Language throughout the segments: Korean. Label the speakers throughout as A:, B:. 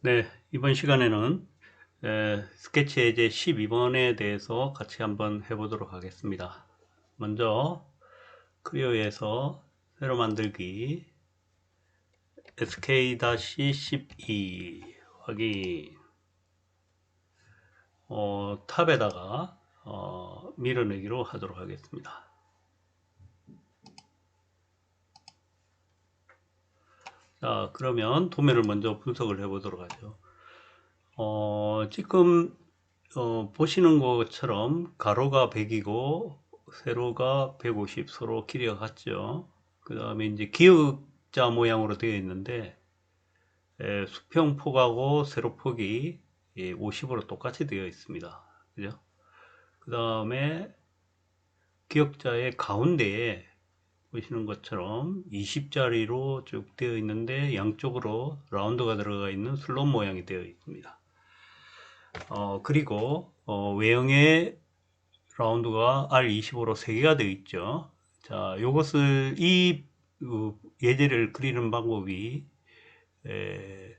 A: 네, 이번 시간에는 에, 스케치 예제 12번에 대해서 같이 한번 해보도록 하겠습니다. 먼저 크리오에서 새로 만들기 SK-12 확인 어, 탑에다가 어, 밀어내기로 하도록 하겠습니다. 자, 그러면 도면을 먼저 분석을 해 보도록 하죠. 어, 지금 어, 보시는 것처럼 가로가 100이고 세로가 150 서로 길이가 같죠. 그 다음에 이제 기역자 모양으로 되어 있는데 에, 수평폭하고 세로폭이 50으로 똑같이 되어 있습니다. 그죠? 그 다음에 기역자의 가운데에 보시는 것처럼 20자리로 쭉 되어 있는데 양쪽으로 라운드가 들어가 있는 슬롯 모양이 되어 있습니다. 어, 그리고 어, 외형의 라운드가 R25로 3개가 되어 있죠. 자, 이것을 이 어, 예제를 그리는 방법이 에,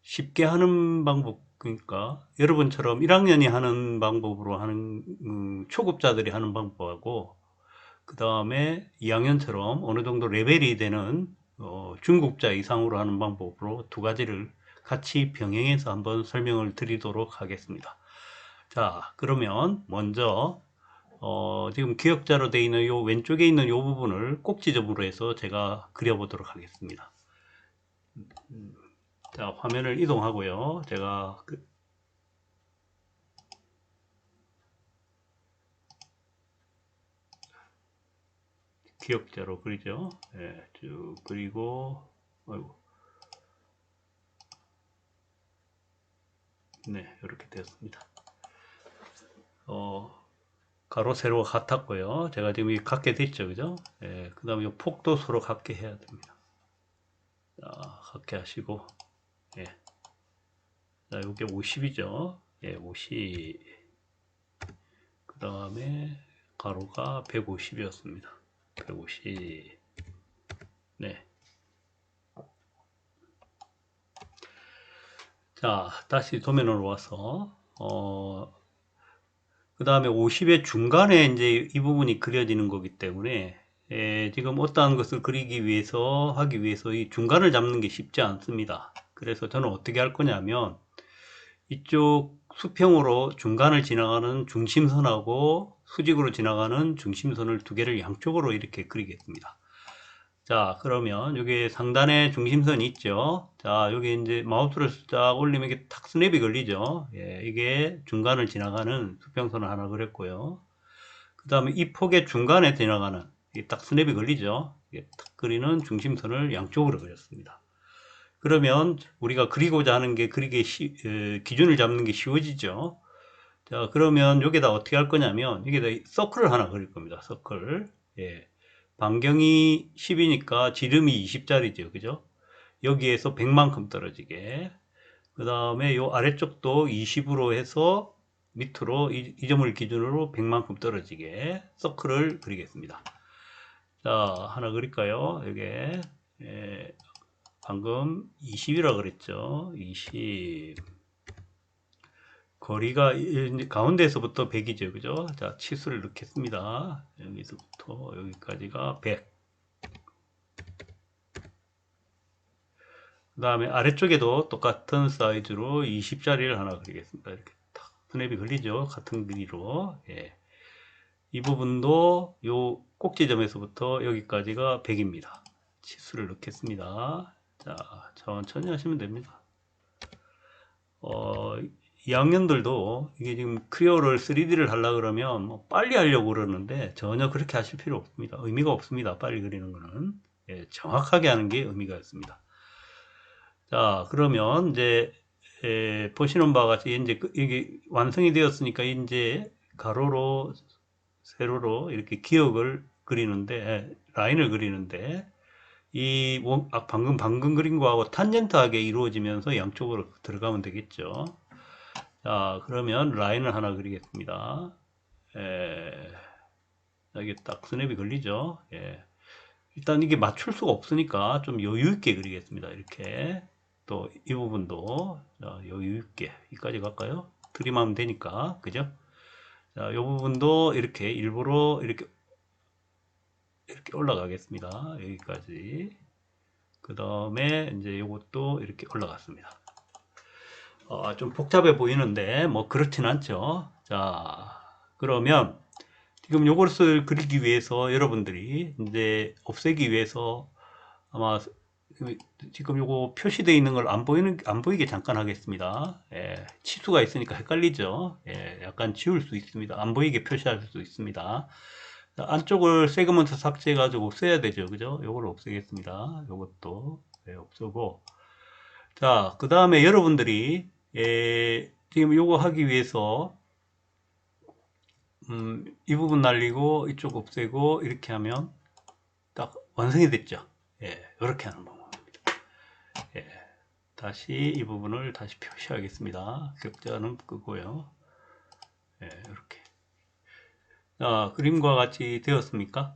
A: 쉽게 하는 방법 그러니까 여러분처럼 1학년이 하는 방법으로 하는 음, 초급자들이 하는 방법하고 그 다음에 2학년처럼 어느 정도 레벨이 되는 어, 중국자 이상으로 하는 방법으로 두 가지를 같이 병행해서 한번 설명을 드리도록 하겠습니다. 자, 그러면 먼저 어, 지금 기억자로 되어 있는 요 왼쪽에 있는 요 부분을 꼭지점으로 해서 제가 그려보도록 하겠습니다. 자, 화면을 이동하고요. 제가 그, 기억자로 그리죠. 예, 쭉 그리고 아이고. 네, 이렇게 되었습니다. 어, 가로 세로가 같았고요. 제가 지금 이 같게 됐죠, 그죠? 예, 그 다음에 폭도 서로 같게 해야 됩니다. 자, 같게 하시고, 예. 자, 이게 50이죠. 예, 50. 그 다음에 가로가 150이었습니다. 150. 네. 자, 다시 도면으로 와서, 어, 그 다음에 50의 중간에 이제 이 부분이 그려지는 거기 때문에, 에, 지금 어떠한 것을 그리기 위해서, 하기 위해서 이 중간을 잡는 게 쉽지 않습니다. 그래서 저는 어떻게 할 거냐면, 이쪽 수평으로 중간을 지나가는 중심선하고 수직으로 지나가는 중심선을 두 개를 양쪽으로 이렇게 그리겠습니다. 자, 그러면 여기 상단에 중심선이 있죠. 자, 여기 이제 마우스를 쫙 올리면 이게 탁 스냅이 걸리죠. 예, 이게 중간을 지나가는 수평선을 하나 그렸고요. 그 다음에 이 폭의 중간에 지나가는 이딱 스냅이 걸리죠. 이게 탁 그리는 중심선을 양쪽으로 그렸습니다. 그러면 우리가 그리고자 하는 게 그리게 시, 에, 기준을 잡는 게 쉬워지죠. 자, 그러면 여기다 어떻게 할 거냐면 여기다 서클을 하나 그릴 겁니다. 서클. 예. 반경이 10이니까 지름이 20짜리죠. 그죠? 여기에서 100만큼 떨어지게. 그 다음에 요 아래쪽도 20으로 해서 밑으로 이, 이 점을 기준으로 100만큼 떨어지게 서클을 그리겠습니다. 자, 하나 그릴까요? 여기에. 예. 방금 20이라 그랬죠. 20. 거리가 가운데에서부터 100이죠. 그죠? 자, 치수를 넣겠습니다. 여기서부터 여기까지가 100. 그 다음에 아래쪽에도 똑같은 사이즈로 20짜리를 하나 그리겠습니다. 이렇게 탁 스냅이 걸리죠. 같은 길이로. 예. 이 부분도 요 꼭지점에서부터 여기까지가 100입니다. 치수를 넣겠습니다. 자, 천천히 하시면 됩니다. 어, 2학년들도 이게 지금 크리어를 3D를 하려 그러면 뭐 빨리 하려고 그러는데 전혀 그렇게 하실 필요 없습니다. 의미가 없습니다. 빨리 그리는 거는. 예, 정확하게 하는 게 의미가 있습니다. 자, 그러면 이제 예, 보시는 바와 같이 이제 그, 이게 완성이 되었으니까 이제 가로로 세로로 이렇게 기억을 그리는데 라인을 그리는데 이 원, 아, 방금 방금 그린 거하고 탄젠트하게 이루어지면서 양쪽으로 들어가면 되겠죠. 자, 그러면 라인을 하나 그리겠습니다. 에, 여기 딱 스냅이 걸리죠. 예. 일단 이게 맞출 수가 없으니까 좀 여유 있게 그리겠습니다. 이렇게. 또 이 부분도 자, 여유 있게 여기까지 갈까요? 트림하면 되니까 그죠? 자, 이 부분도 이렇게 일부러 이렇게 이렇게 올라가겠습니다. 여기까지. 그 다음에 이제 이것도 이렇게 올라갔습니다. 어, 좀 복잡해 보이는데 뭐 그렇진 않죠. 자, 그러면 지금 요것을 그리기 위해서 여러분들이 이제 없애기 위해서 아마 지금 요거 표시되어 있는 걸 안 보이는 안 보이게 잠깐 하겠습니다. 예, 치수가 있으니까 헷갈리죠. 예, 약간 지울 수 있습니다. 안 보이게 표시할 수 있습니다. 자, 안쪽을 세그먼트 삭제해 가지고 없애야 되죠. 그죠? 요걸 없애겠습니다. 요것도 예, 없애고 자, 그 다음에 여러분들이 예, 지금 요거 하기 위해서 음, 이 부분 날리고 이쪽 없애고 이렇게 하면 딱 완성이 됐죠. 예, 이렇게 하는 방법입니다. 예, 다시 이 부분을 다시 표시하겠습니다. 격자는 끄고요. 예, 이렇게. 자, 그림과 같이 되었습니까?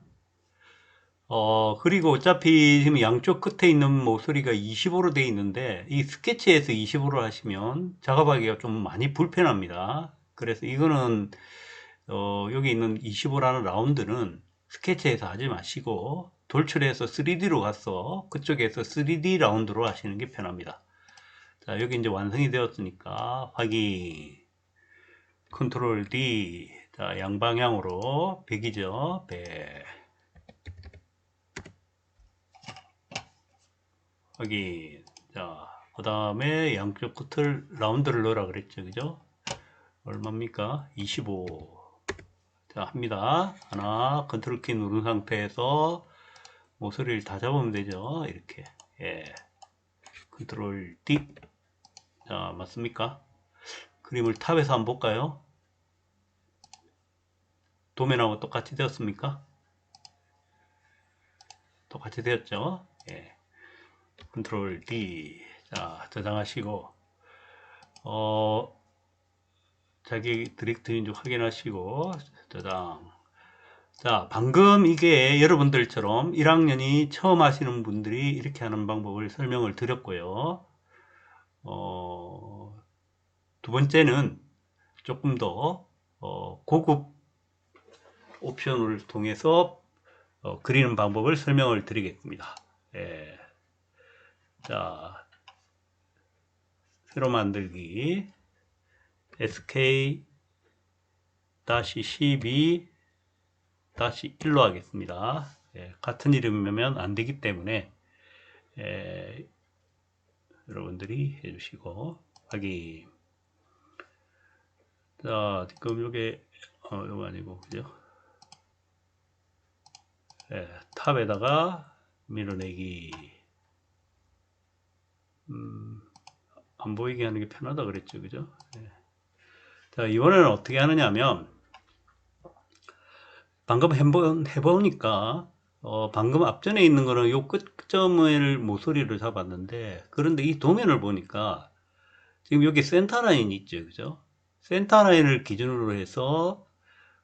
A: 어, 그리고 어차피 지금 양쪽 끝에 있는 모서리가 25로 되어 있는데, 이 스케치에서 25로 하시면 작업하기가 좀 많이 불편합니다. 그래서 이거는, 어, 여기 있는 25라는 라운드는 스케치에서 하지 마시고, 돌출해서 3D로 가서 그쪽에서 3D 라운드로 하시는 게 편합니다. 자, 여기 이제 완성이 되었으니까 확인. 컨트롤 D. 자, 양방향으로 100이죠. 100. 확인. 자, 그 다음에 양쪽 끝을 라운드를 넣으라 그랬죠. 그죠? 얼마입니까? 25. 자, 합니다. 하나, 컨트롤 키 누른 상태에서 모서리를 다 잡으면 되죠. 이렇게. 예. 컨트롤 D. 자, 맞습니까? 그림을 탑에서 한번 볼까요? 도면하고 똑같이 되었습니까? 똑같이 되었죠? 예. 컨트롤 D. 자, 저장하시고, 어, 자기 디렉트인지 확인하시고, 저장. 자, 방금 이게 여러분들처럼 1학년이 처음 하시는 분들이 이렇게 하는 방법을 설명을 드렸고요. 어, 두 번째는 조금 더 어, 고급 옵션을 통해서 어, 그리는 방법을 설명을 드리겠습니다. 예. 자, 새로 만들기 SK-12 다시 1로 하겠습니다. 예, 같은 이름이면 안 되기 때문에 예, 여러분들이 해주시고 확인. 자, 지금 요게 어, 요거 아니고 그죠? 예, 탑에다가 밀어내기. 음, 안 보이게 하는 게 편하다 그랬죠, 그죠? 예. 자, 이번에는 어떻게 하느냐면 방금 해보, 해보니까 어, 방금 앞전에 있는 거는 요 끝점을 모서리를 잡았는데 그런데 이 도면을 보니까 지금 여기 센터 라인 있죠 그죠 센터 라인을 기준으로 해서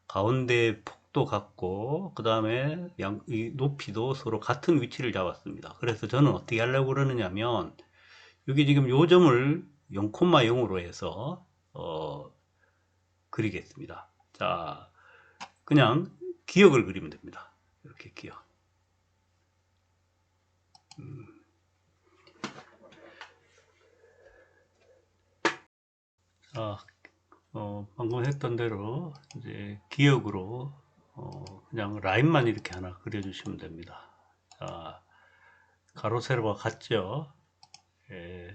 A: 가운데 폭 도 같고 그 다음에 높이도 서로 같은 위치를 잡았습니다 그래서 저는 어떻게 하려고 그러느냐 면 여기 지금 요 점을 0,0으로 해서 어, 그리겠습니다 자 그냥 기억을 그리면 됩니다. 이렇게 기억. 음. 자, 어, 방금 했던 대로 이제 기억으로 어, 그냥 라인만 이렇게 하나 그려주시면 됩니다. 자, 가로 세로가 같죠? 예.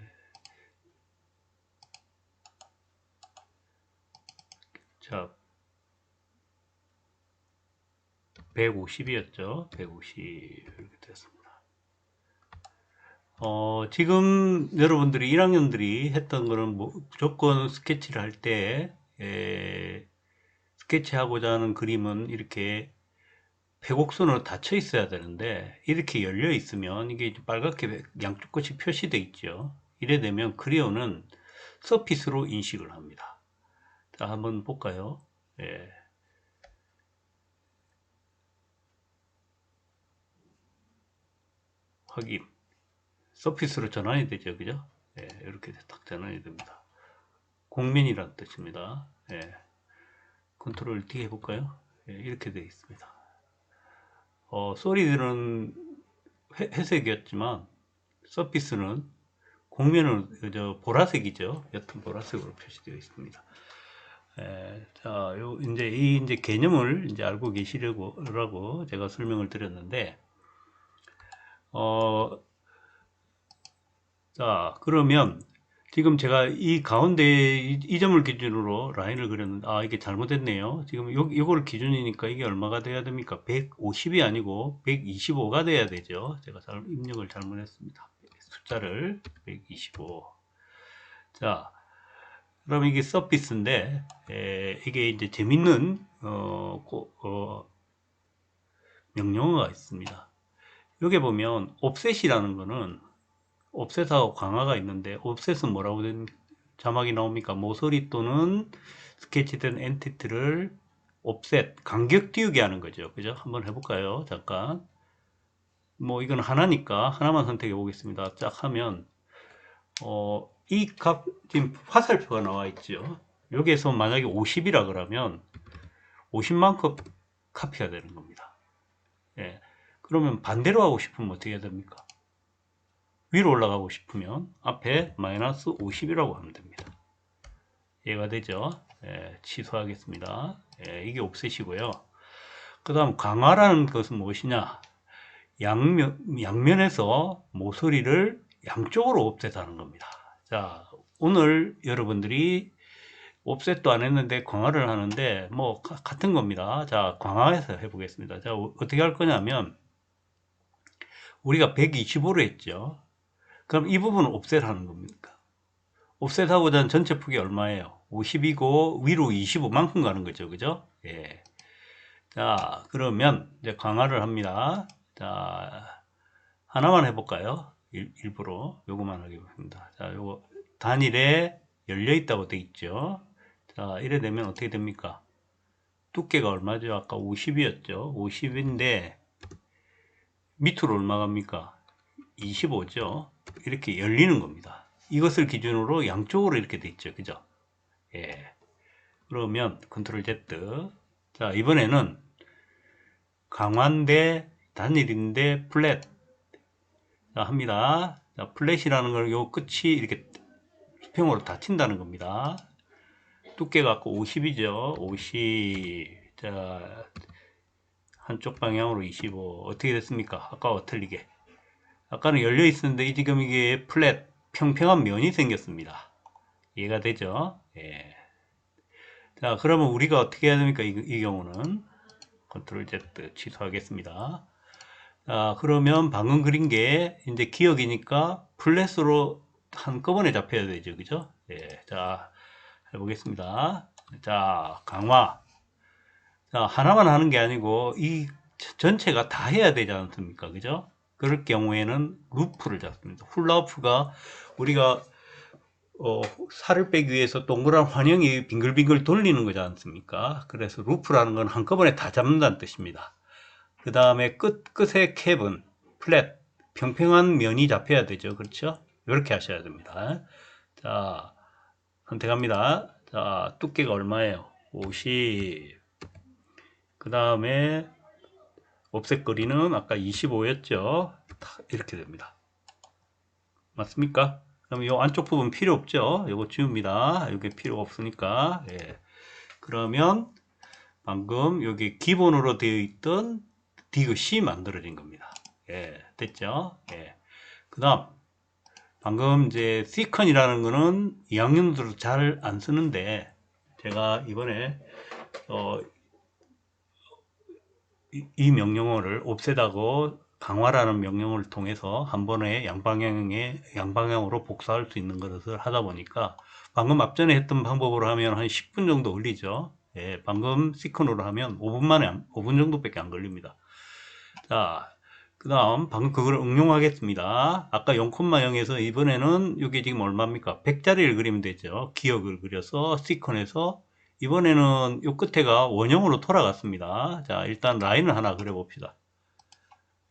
A: 자, 150이었죠. 150 이렇게 됐습니다. 어, 지금 여러분들이 1학년들이 했던 거는 뭐 무조건 스케치를 할때 스케치하고자 하는 그림은 이렇게 배곡선으로 닫혀 있어야 되는데 이렇게 열려 있으면 이게 빨갛게 양쪽 끝이 표시되어 있죠. 이래 되면 크리오는 서피스로 인식을 합니다. 자, 한번 볼까요? 예. 확인 서피스로 전환이 되죠 그죠 예, 이렇게 딱 전환이 됩니다. 공면이라는 뜻입니다. 예. 컨트롤 D 해볼까요? 예, 이렇게 되어 있습니다. 어, 소리들은 회, 회색이었지만 서피스는 공면은 저 보라색이죠. 옅은 보라색으로 표시되어 있습니다. 에, 자, 요 이제 이 이제 개념을 이제 알고 계시려고 제가 설명을 드렸는데 어, 자, 그러면 지금 제가 이 가운데 이, 이 점을 기준으로 라인을 그렸는데 아 이게 잘못됐네요. 지금 요 요걸 기준이니까 이게 얼마가 돼야 됩니까? 150이 아니고 125가 돼야 되죠. 제가 잘 입력을 잘못했습니다. 숫자를 125. 자, 그럼 이게 서피스인데 에, 이게 이제 재밌는 어, 고- 어, 명령어가 있습니다. 여기 보면 옵셋이라는 거는 옵셋하고 강화가 있는데 옵셋은 뭐라고 된 자막이 나옵니까? 모서리 또는 스케치된 엔티티를 옵셋 간격 띄우게 하는 거죠. 그죠? 한번 해볼까요? 잠깐. 뭐 이건 하나니까 하나만 선택해 보겠습니다. 쫙 하면 어, 이 값 지금 화살표가 나와 있죠. 여기에서 만약에 50이라 그러면 50만큼 카피가 되는 겁니다. 예. 그러면 반대로 하고 싶으면 어떻게 해야 됩니까? 위로 올라가고 싶으면 앞에 마이너스 50이라고 하면 됩니다. 이해가 되죠? 예, 취소하겠습니다. 예, 이게 옵셋이고요. 그 다음 강화라는 것은 무엇이냐? 양면, 양면에서 모서리를 양쪽으로 옵셋하는 겁니다. 자, 오늘 여러분들이 옵셋도 안 했는데 강화를 하는데 뭐 가- 같은 겁니다. 자, 강화해서 해보겠습니다. 자, 어- 어떻게 할 거냐면 우리가 125로 했죠. 그럼 이 부분은 옵셋하는 겁니까? 옵셋하고자 하는 전체 폭이 얼마예요? 50이고 위로 25만큼 가는 거죠. 그죠? 예. 자, 그러면 이제 강화를 합니다. 자, 하나만 해볼까요? 일, 일부러 요거만 하겠습니다. 자, 요거 단일에 열려 있다고 돼 있죠. 자, 이래 되면 어떻게 됩니까? 두께가 얼마죠? 아까 50이었죠. 50인데 밑으로 얼마 갑니까? 25죠. 이렇게 열리는 겁니다. 이것을 기준으로 양쪽으로 이렇게 돼 있죠. 그죠? 예. 그러면 컨트롤 Z. 자, 이번에는 강화인데 단일인데 플랫. 자, 합니다. 자, 플랫이라는 걸 요 끝이 이렇게 수평으로 닫힌다는 겁니다. 두께가 아까 50이죠. 50. 자, 한쪽 방향으로 25. 어떻게 됐습니까? 아까와 틀리게. 아까는 열려 있었는데 이 지금 이게 플랫 평평한 면이 생겼습니다. 이해가 되죠? 예. 자, 그러면 우리가 어떻게 해야 됩니까? 이, 이 경우는 컨트롤 Z 취소하겠습니다. 자, 그러면 방금 그린 게 이제 기억이니까 플랫으로 한꺼번에 잡혀야 되죠. 그죠? 예. 자, 해보겠습니다. 자, 강화. 자, 하나만 하는 게 아니고 이 전체가 다 해야 되지 않습니까? 그죠? 그럴 경우에는 루프를 잡습니다. 훌라후프가 우리가 어, 살을 빼기 위해서 동그란 환영이 빙글빙글 돌리는 거지 않습니까? 그래서 루프라는 건 한꺼번에 다 잡는다는 뜻입니다. 그 다음에 끝, 끝에 캡은 플랫, 평평한 면이 잡혀야 되죠. 그렇죠? 이렇게 하셔야 됩니다. 자, 선택합니다. 자, 두께가 얼마예요? 50. 그 다음에 옵셋 거리는 아까 25였죠. 이렇게 됩니다. 맞습니까? 그럼 이 안쪽 부분 필요 없죠? 이거 지웁니다. 이게 필요 없으니까. 예. 그러면 방금 여기 기본으로 되어 있던 디귿이 만들어진 겁니다. 예, 됐죠? 예. 그 다음, 방금 이제 시컨이라는 거는 2학년들도 잘 안 쓰는데, 제가 이번에, 어, 이, 이 명령어를 옵셋하고 강화라는 명령어를 통해서 한 번에 양방향에 양방향으로 복사할 수 있는 것을 하다 보니까 방금 앞전에 했던 방법으로 하면 한 10분 정도 걸리죠. 예, 방금 시컨으로 하면 5분 만에 안- 5분 정도밖에 안 걸립니다. 자, 그다음 방금 그걸 응용하겠습니다. 아까 0,0에서 이번에는 여기 지금 얼마입니까? 100자리를 그리면 되죠. 기억을 그려서 시컨에서 이번에는 요 끝에가 원형으로 돌아갔습니다. 자, 일단 라인을 하나 그려봅시다.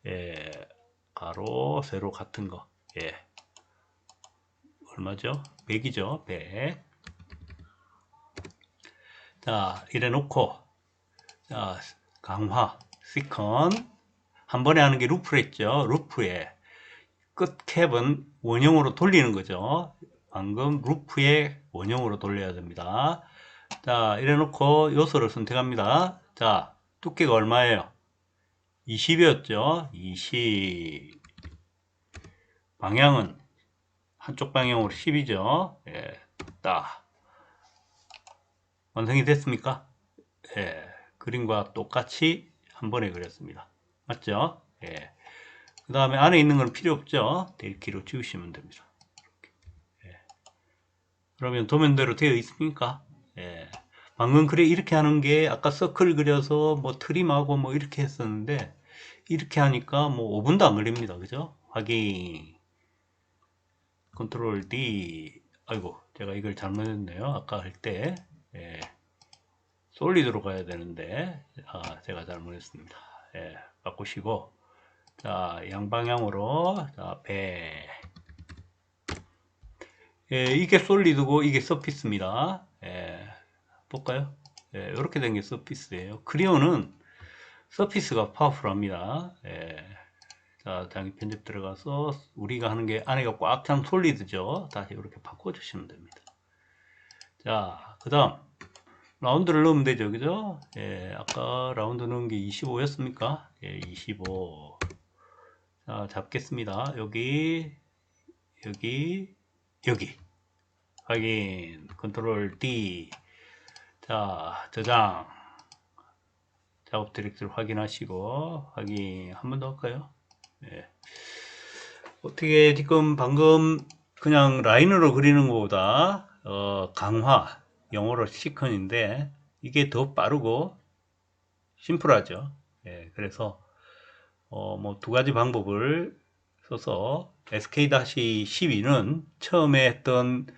A: 예, 가로, 세로 같은 거. 예. 얼마죠? 100이죠. 100. 자, 이래 놓고 자, 강화 시컨 한 번에 하는 게 루프랬죠. 루프에 끝 캡은 원형으로 돌리는 거죠. 방금 루프의 원형으로 돌려야 됩니다. 자, 이래 놓고 요소를 선택합니다. 자, 두께가 얼마예요? 20이었죠. 20. 방향은 한쪽 방향으로 10이죠. 예, 딱. 완성이 됐습니까? 예, 그림과 똑같이 한 번에 그렸습니다. 맞죠? 예. 그 다음에 안에 있는 건 필요 없죠? 델키로 지우시면 됩니다. 예. 그러면 도면대로 되어 있습니까? 예. 방금 그래 이렇게 하는 게 아까 서클 그려서 뭐 트림하고 뭐 이렇게 했었는데 이렇게 하니까 뭐 5분도 안 걸립니다. 그죠? 확인. 컨트롤 D. 아이고, 제가 이걸 잘못했네요. 아까 할 때. 예. 솔리드로 가야 되는데, 아, 제가 잘못했습니다. 예. 바꾸시고, 자, 양방향으로, 자, 배. 예, 이게 솔리드고, 이게 서피스입니다. 예. 볼까요? 예, 이렇게 된 게 서피스예요. 크리오는 서피스가 파워풀합니다. 예. 자, 장기 편집 들어가서 우리가 하는 게 안에가 꽉 찬 솔리드죠. 다시 이렇게 바꿔주시면 됩니다. 자, 그 다음 라운드를 넣으면 되죠. 그죠? 예, 아까 라운드 넣은 게 25였습니까? 예, 25. 자, 잡겠습니다. 여기, 여기, 여기. 확인. 컨트롤 D. 자, 저장. 작업 디렉트를 확인하시고, 확인. 한 번 더 할까요? 예. 어떻게 지금 방금 그냥 라인으로 그리는 것보다 어, 강화 영어로 시컨인데 이게 더 빠르고 심플하죠. 예, 그래서 어, 뭐 두 가지 방법을 써서 SK-12는 처음에 했던 어,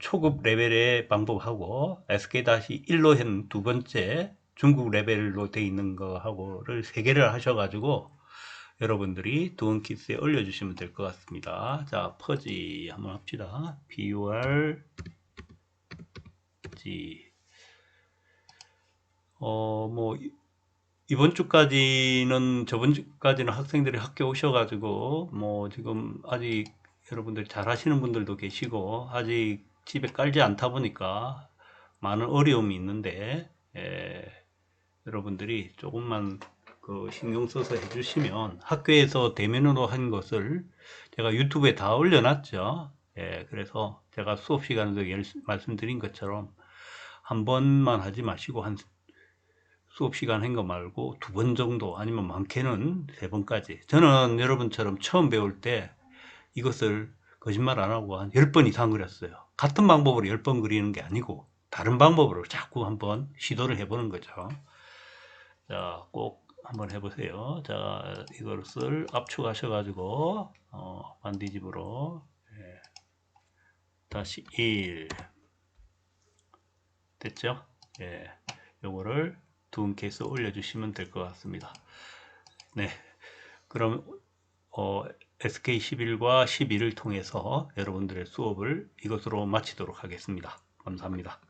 A: 초급 레벨의 방법하고 SK-1로 한 두 번째 중국 레벨로 돼 있는 거하고를 세 개를 하셔가지고 여러분들이 두원키스에 올려주시면 될 것 같습니다. 자, 퍼지 한번 합시다. PUR G 어, 뭐 이번 주까지는 저번 주까지는 학생들이 학교 오셔가지고 뭐 지금 아직 여러분들 잘 하시는 분들도 계시고 아직 집에 깔지 않다 보니까 많은 어려움이 있는데 예, 여러분들이 조금만 그 신경 써서 해주시면 학교에서 대면으로 한 것을 제가 유튜브에 다 올려놨죠. 예, 그래서 제가 수업 시간에도 말씀드린 것처럼 한 번만 하지 마시고 한 수업 시간 한 거 말고 두 번 정도 아니면 많게는 세 번까지. 저는 여러분처럼 처음 배울 때 이것을 거짓말 안 하고 한 10번 이상 그렸어요. 같은 방법으로 10번 그리는 게 아니고 다른 방법으로 자꾸 한번 시도를 해보는 거죠. 자, 꼭 한번 해보세요. 자, 이것을 압축하셔가지고 어, 반디집으로 예. 다시 1 됐죠? 예, 요거를 두음 케이스 올려주시면 될 것 같습니다. 네, 그럼 어, SK11과 12를 통해서 여러분들의 수업을 이것으로 마치도록 하겠습니다. 감사합니다.